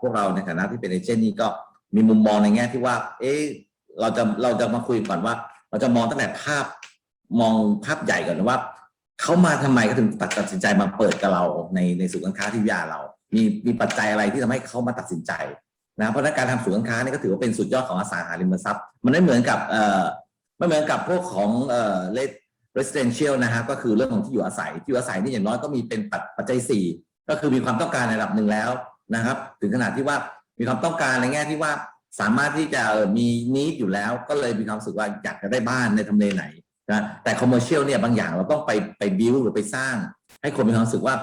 พวกเราในฐานะที่เป็นเอเจนต์นี่ก็มีมุมมองในแง่ที่ว่า เอ๊ะเราจะเราจะมาคุยก่อนว่า เราจะมองตั้งแต่ภาพมองภาพใหญ่ก่อนว่าเขามาทำไมเขาถึงตัดตัดสินใจมาเปิดกับเราในในศูนย์การค้าที่วิทยาเรา มีมีปัจจัยอะไรที่ทำให้เขามาตัดสินใจนะเพราะนั้นการทำศูนย์การค้านี่ก็ถือว่าเป็นสุดยอดของอสังหาริมทรัพย์ มันไม่เหมือนกับเอ่อไม่เหมือนกับพวกของเอ่อ residential นะฮะก็คือเรื่องของที่อยู่อาศัยที่อยู่อาศัยนี่อย่างน้อยก็มีเป็นปัจปัจจัยสี่ก็คือมีความต้องการในระดับหนึ่งแล้ว นะครับ ถึงขนาดที่ว่ามีความต้องการในแง่ที่ว่าสามารถที่จะมีนิดอยู่แล้ว ก็เลยมีความรู้สึกว่าอยากจะได้บ้านในทำเลไหนนะแต่ commercial เนี่ยบางอย่างเราต้องไปไป build หรือไปสร้าง ให้คนมีความรู้สึกว่า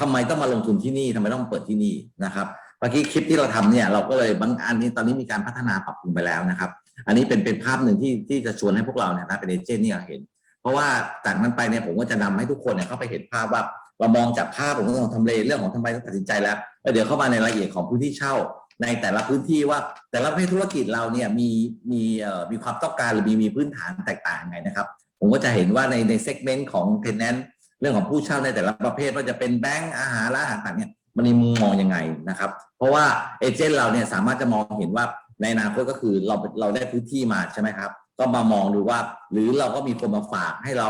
ทำไมต้องมาลงทุนที่นี่ทำไมต้องเปิดที่นี่นะครับเมื่อกี้คลิปที่เราทำเนี่ยเราก็เลยบางอันนี้ตอนนี้มีการพัฒนาปรับปรุงไปแล้วนะครับ อันนี้เป็นเป็นภาพหนึ่งที่ที่จะชวนให้พวกเราเนี่ยนะเป็นเอเจนต์เนี่ยเห็น เพราะว่าจากนั้นไปเนี่ยผมก็จะนำให้ทุกคนเนี่ยเข้าไปเห็นภาพว่า เรามองจากภาพของเรื่องของทำเลเรื่องของทำไมต้องตัดสินใจแล้วแล้วเดี๋ยวเข้ามาในรายละเอียดของพื้นที่เช่า ในแต่ละพื้นที่ว่าแต่ละประเภทธุรกิจเราเนี่ยมีมีเอ่อมีความต้องการหรือมีมีพื้นฐานแตกต่างไงนะครับ ผมก็จะเห็นว่าในในเซกเมนต์ของเทนแนนเรื่องของผู้เช่าในแต่ละประเภทว่าจะเป็นแบงก์อาหารร้านอาหารต่างเนี่ยมันมีมุมมองยังไงนะครับ เพราะว่าเอเจนต์เราเนี่ยสามารถจะมองเห็นว่าในอนาคตก็คือเราเราได้พื้นที่มาใช่ไหมครับ ก็มามองดูว่า หรือเราก็มีคนมาฝากให้เรา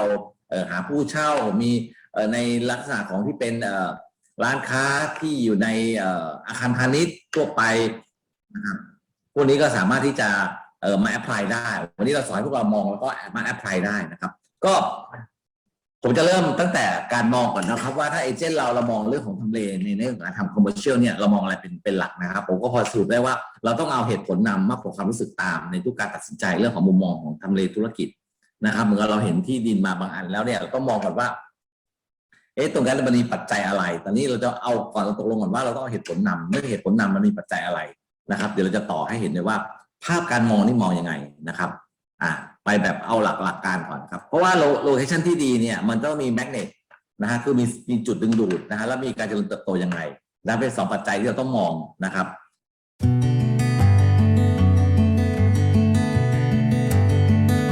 เอ่อหาผู้เช่ามี ในลักษณะของที่เป็นร้านค้าที่อยู่ในอาคารพาณิชย์ทั่วไปนะครับพวกนี้ก็สามารถที่จะมาแอพพลายได้ วันนี้เราสอนพวกเรามองแล้วก็มาแอพพลายได้นะครับ ก็ผมจะเริ่มตั้งแต่การมองก่อนนะครับว่าถ้าเอเจนต์เราเรามองเรื่องของทำเลในเรื่องการทำคอมเมอร์เชียลเนี่ยเรามองอะไรเป็นเป็นหลักนะครับ ผมก็พอสรุปได้ว่าเราต้องเอาเหตุผลนำมากกว่าความรู้สึกตาม ในทุกการตัดสินใจเรื่องของมุมมองของทำเลธุรกิจนะครับเหมือนเราเห็นที่ดินมาบางอันแล้วเนี่ยเราต้องมองก่อนว่า เอ๊ะตรงนั้นมันมีปัจจัยอะไร ตอนนี้เราจะเอาก่อนเราตกลงก่อนว่าเราต้องเหตุผลนำเมื่อเหตุผลนำมันมีปัจจัยอะไรนะครับ เดี๋ยวเราจะต่อให้เห็นเลยว่า ภาพการมองนี่มองยังไงนะครับอ่าไปแบบเอาหลักหลักการก่อนครับ เพราะว่าโลเคชันที่ดีเนี่ยมันต้องมีแมกเนตนะฮะคือมีมีจุดดึงดูดนะฮะแล้วมีการเจริญเติบโตยังไงนะเป็นสองปัจจัยที่เราต้องมองนะครับ